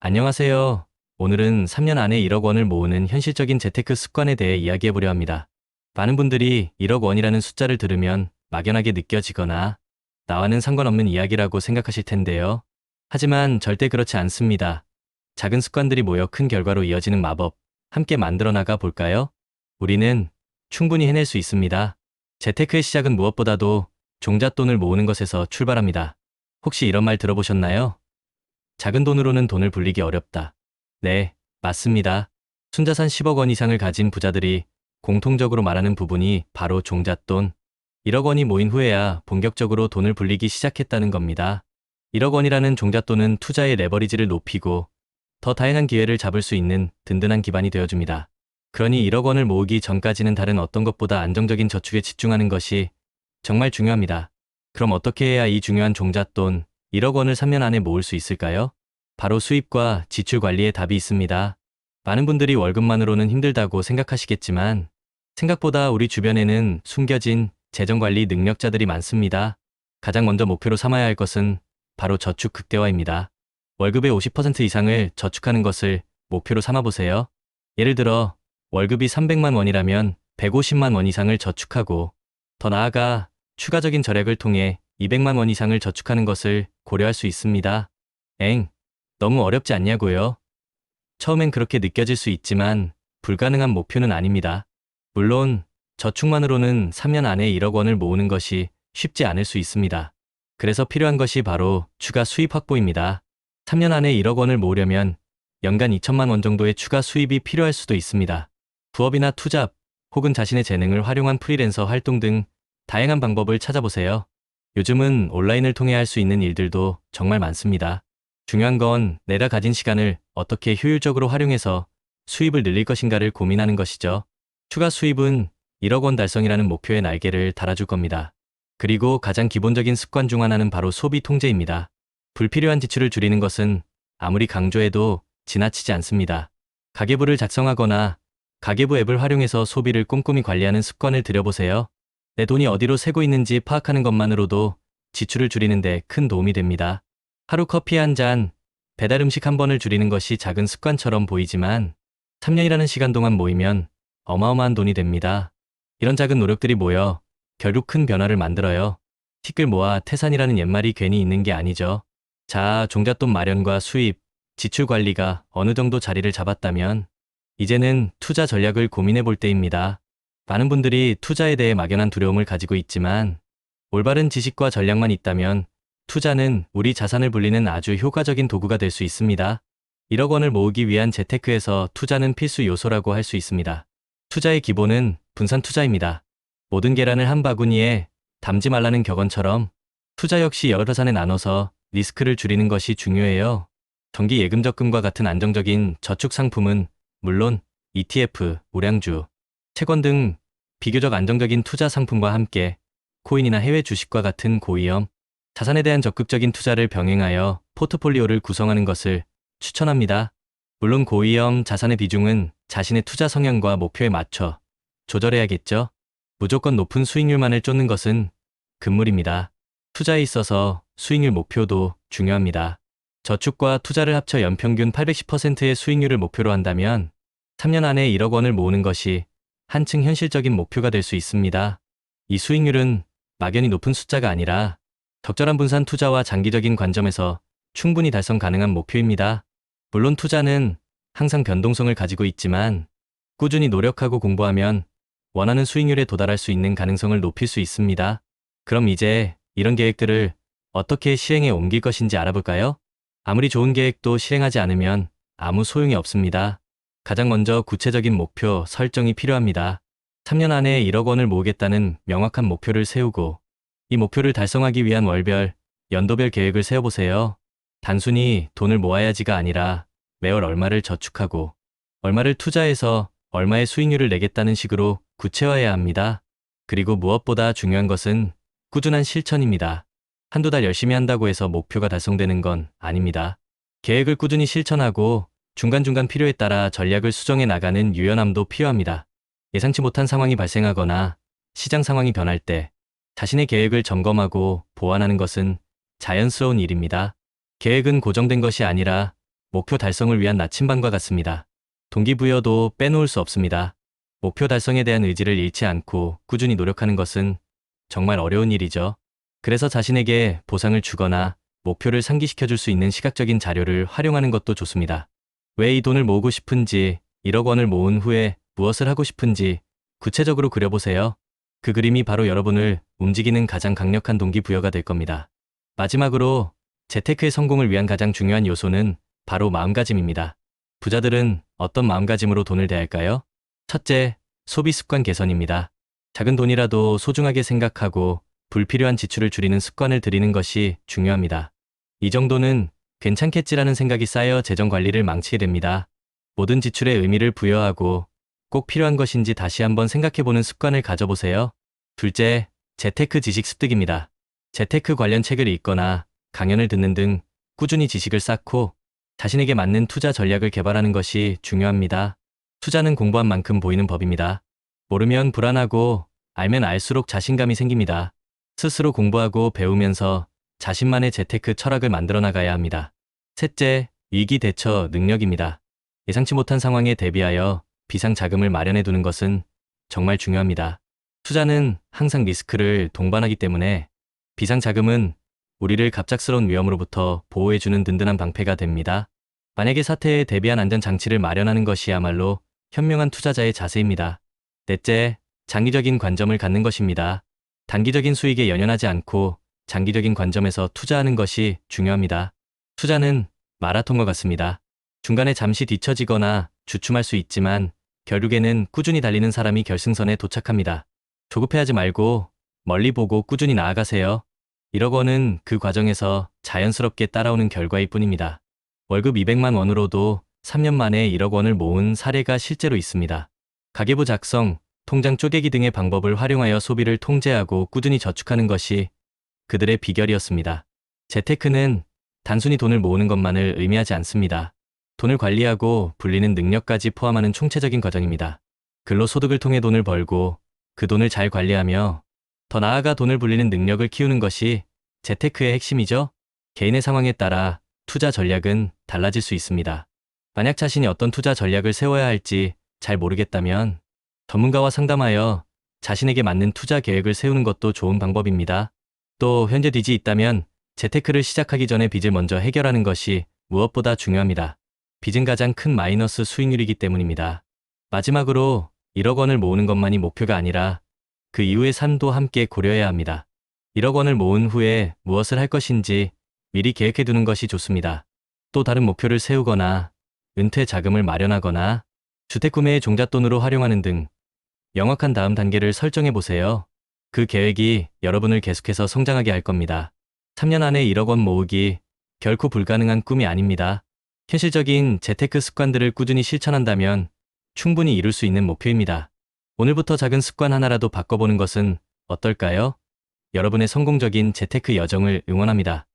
안녕하세요. 오늘은 3년 안에 1억 원을 모으는 현실적인 재테크 습관에 대해 이야기해보려 합니다. 많은 분들이 1억 원이라는 숫자를 들으면 막연하게 느껴지거나 나와는 상관없는 이야기라고 생각하실 텐데요. 하지만 절대 그렇지 않습니다. 작은 습관들이 모여 큰 결과로 이어지는 마법, 함께 만들어 나가 볼까요? 우리는 충분히 해낼 수 있습니다. 재테크의 시작은 무엇보다도 종잣돈을 모으는 것에서 출발합니다. 혹시 이런 말 들어보셨나요? 작은 돈으로는 돈을 불리기 어렵다. 네, 맞습니다. 순자산 10억 원 이상을 가진 부자들이 공통적으로 말하는 부분이 바로 종잣돈. 1억 원이 모인 후에야 본격적으로 돈을 불리기 시작했다는 겁니다. 1억 원이라는 종잣돈은 투자의 레버리지를 높이고 더 다양한 기회를 잡을 수 있는 든든한 기반이 되어줍니다. 그러니 1억 원을 모으기 전까지는 다른 어떤 것보다 안정적인 저축에 집중하는 것이 정말 중요합니다. 그럼 어떻게 해야 이 중요한 종잣돈 1억 원을 3년 안에 모을 수 있을까요? 바로 수입과 지출 관리에 답이 있습니다. 많은 분들이 월급만으로는 힘들다고 생각하시겠지만 생각보다 우리 주변에는 숨겨진 재정 관리 능력자들이 많습니다. 가장 먼저 목표로 삼아야 할 것은 바로 저축 극대화입니다. 월급의 50% 이상을 저축하는 것을 목표로 삼아 보세요. 예를 들어 월급이 300만 원이라면 150만 원 이상을 저축하고 더 나아가 추가적인 절약을 통해 200만 원 이상을 저축하는 것을 고려할 수 있습니다. 엥, 너무 어렵지 않냐고요? 처음엔 그렇게 느껴질 수 있지만 불가능한 목표는 아닙니다. 물론 저축만으로는 3년 안에 1억 원을 모으는 것이 쉽지 않을 수 있습니다. 그래서 필요한 것이 바로 추가 수입 확보입니다. 3년 안에 1억 원을 모으려면 연간 2천만 원 정도의 추가 수입이 필요할 수도 있습니다. 부업이나 투잡 혹은 자신의 재능을 활용한 프리랜서 활동 등 다양한 방법을 찾아보세요. 요즘은 온라인을 통해 할 수 있는 일들도 정말 많습니다. 중요한 건 내가 가진 시간을 어떻게 효율적으로 활용해서 수입을 늘릴 것인가를 고민하는 것이죠. 추가 수입은 1억 원 달성이라는 목표의 날개를 달아줄 겁니다. 그리고 가장 기본적인 습관 중 하나는 바로 소비 통제입니다. 불필요한 지출을 줄이는 것은 아무리 강조해도 지나치지 않습니다. 가계부를 작성하거나 가계부 앱을 활용해서 소비를 꼼꼼히 관리하는 습관을 들여보세요. 내 돈이 어디로 새고 있는지 파악하는 것만으로도 지출을 줄이는데 큰 도움이 됩니다. 하루 커피 한 잔, 배달 음식 한 번을 줄이는 것이 작은 습관처럼 보이지만 3년이라는 시간 동안 모이면 어마어마한 돈이 됩니다. 이런 작은 노력들이 모여 결국 큰 변화를 만들어요. 티끌 모아 태산이라는 옛말이 괜히 있는 게 아니죠. 자, 종잣돈 마련과 수입, 지출 관리가 어느 정도 자리를 잡았다면 이제는 투자 전략을 고민해 볼 때입니다. 많은 분들이 투자에 대해 막연한 두려움을 가지고 있지만 올바른 지식과 전략만 있다면 투자는 우리 자산을 불리는 아주 효과적인 도구가 될 수 있습니다. 1억 원을 모으기 위한 재테크에서 투자는 필수 요소라고 할 수 있습니다. 투자의 기본은 분산 투자입니다. 모든 계란을 한 바구니에 담지 말라는 격언처럼 투자 역시 여러 자산에 나눠서 리스크를 줄이는 것이 중요해요. 정기 예금 적금과 같은 안정적인 저축 상품은 물론 ETF, 우량주, 채권 등 비교적 안정적인 투자 상품과 함께 코인이나 해외 주식과 같은 고위험, 자산에 대한 적극적인 투자를 병행하여 포트폴리오를 구성하는 것을 추천합니다. 물론 고위험 자산의 비중은 자신의 투자 성향과 목표에 맞춰 조절해야겠죠. 무조건 높은 수익률만을 쫓는 것은 금물입니다. 투자에 있어서 수익률 목표도 중요합니다. 저축과 투자를 합쳐 연평균 810%의 수익률을 목표로 한다면 3년 안에 1억 원을 모으는 것이 한층 현실적인 목표가 될 수 있습니다. 이 수익률은 막연히 높은 숫자가 아니라 적절한 분산 투자와 장기적인 관점에서 충분히 달성 가능한 목표입니다. 물론 투자는 항상 변동성을 가지고 있지만 꾸준히 노력하고 공부하면 원하는 수익률에 도달할 수 있는 가능성을 높일 수 있습니다. 그럼 이제 이런 계획들을 어떻게 실행에 옮길 것인지 알아볼까요? 아무리 좋은 계획도 실행하지 않으면 아무 소용이 없습니다. 가장 먼저 구체적인 목표 설정이 필요합니다. 3년 안에 1억 원을 모으겠다는 명확한 목표를 세우고 이 목표를 달성하기 위한 월별, 연도별 계획을 세워보세요. 단순히 돈을 모아야지가 아니라 매월 얼마를 저축하고 얼마를 투자해서 얼마의 수익률을 내겠다는 식으로 구체화해야 합니다. 그리고 무엇보다 중요한 것은 꾸준한 실천입니다. 한두 달 열심히 한다고 해서 목표가 달성되는 건 아닙니다. 계획을 꾸준히 실천하고 중간중간 필요에 따라 전략을 수정해 나가는 유연함도 필요합니다. 예상치 못한 상황이 발생하거나 시장 상황이 변할 때 자신의 계획을 점검하고 보완하는 것은 자연스러운 일입니다. 계획은 고정된 것이 아니라 목표 달성을 위한 나침반과 같습니다. 동기부여도 빼놓을 수 없습니다. 목표 달성에 대한 의지를 잃지 않고 꾸준히 노력하는 것은 정말 어려운 일이죠. 그래서 자신에게 보상을 주거나 목표를 상기시켜 줄 수 있는 시각적인 자료를 활용하는 것도 좋습니다. 왜 이 돈을 모으고 싶은지, 1억 원을 모은 후에 무엇을 하고 싶은지 구체적으로 그려보세요. 그 그림이 바로 여러분을 움직이는 가장 강력한 동기부여가 될 겁니다. 마지막으로 재테크의 성공을 위한 가장 중요한 요소는 바로 마음가짐입니다. 부자들은 어떤 마음가짐으로 돈을 대할까요? 첫째, 소비 습관 개선입니다. 작은 돈이라도 소중하게 생각하고 불필요한 지출을 줄이는 습관을 들이는 것이 중요합니다. 이 정도는 괜찮겠지라는 생각이 쌓여 재정 관리를 망치게 됩니다. 모든 지출에 의미를 부여하고 꼭 필요한 것인지 다시 한번 생각해보는 습관을 가져보세요. 둘째, 재테크 지식 습득입니다. 재테크 관련 책을 읽거나 강연을 듣는 등 꾸준히 지식을 쌓고 자신에게 맞는 투자 전략을 개발하는 것이 중요합니다. 투자는 공부한 만큼 보이는 법입니다. 모르면 불안하고 알면 알수록 자신감이 생깁니다. 스스로 공부하고 배우면서 자신만의 재테크 철학을 만들어 나가야 합니다. 셋째, 위기 대처 능력입니다. 예상치 못한 상황에 대비하여 비상 자금을 마련해 두는 것은 정말 중요합니다. 투자는 항상 리스크를 동반하기 때문에 비상 자금은 우리를 갑작스러운 위험으로부터 보호해 주는 든든한 방패가 됩니다. 만약에 사태에 대비한 안전 장치를 마련하는 것이야말로 현명한 투자자의 자세입니다. 넷째, 장기적인 관점을 갖는 것입니다. 단기적인 수익에 연연하지 않고 장기적인 관점에서 투자하는 것이 중요합니다. 투자는 마라톤과 같습니다. 중간에 잠시 뒤처지거나 주춤할 수 있지만 결국에는 꾸준히 달리는 사람이 결승선에 도착합니다. 조급해하지 말고 멀리 보고 꾸준히 나아가세요. 1억 원은 그 과정에서 자연스럽게 따라오는 결과일 뿐입니다. 월급 200만 원으로도 3년 만에 1억 원을 모은 사례가 실제로 있습니다. 가계부 작성, 통장 쪼개기 등의 방법을 활용하여 소비를 통제하고 꾸준히 저축하는 것이 그들의 비결이었습니다. 재테크는 단순히 돈을 모으는 것만을 의미하지 않습니다. 돈을 관리하고 불리는 능력까지 포함하는 총체적인 과정입니다. 근로소득을 통해 돈을 벌고 그 돈을 잘 관리하며 더 나아가 돈을 불리는 능력을 키우는 것이 재테크의 핵심이죠. 개인의 상황에 따라 투자 전략은 달라질 수 있습니다. 만약 자신이 어떤 투자 전략을 세워야 할지 잘 모르겠다면 전문가와 상담하여 자신에게 맞는 투자 계획을 세우는 것도 좋은 방법입니다. 또 현재 빚이 있다면 재테크를 시작하기 전에 빚을 먼저 해결하는 것이 무엇보다 중요합니다. 빚은 가장 큰 마이너스 수익률이기 때문입니다. 마지막으로 1억 원을 모으는 것만이 목표가 아니라 그 이후의 삶도 함께 고려해야 합니다. 1억 원을 모은 후에 무엇을 할 것인지 미리 계획해 두는 것이 좋습니다. 또 다른 목표를 세우거나 은퇴 자금을 마련하거나 주택 구매의 종잣돈으로 활용하는 등 명확한 다음 단계를 설정해 보세요. 그 계획이 여러분을 계속해서 성장하게 할 겁니다. 3년 안에 1억 원 모으기 결코 불가능한 꿈이 아닙니다. 현실적인 재테크 습관들을 꾸준히 실천한다면 충분히 이룰 수 있는 목표입니다. 오늘부터 작은 습관 하나라도 바꿔보는 것은 어떨까요? 여러분의 성공적인 재테크 여정을 응원합니다.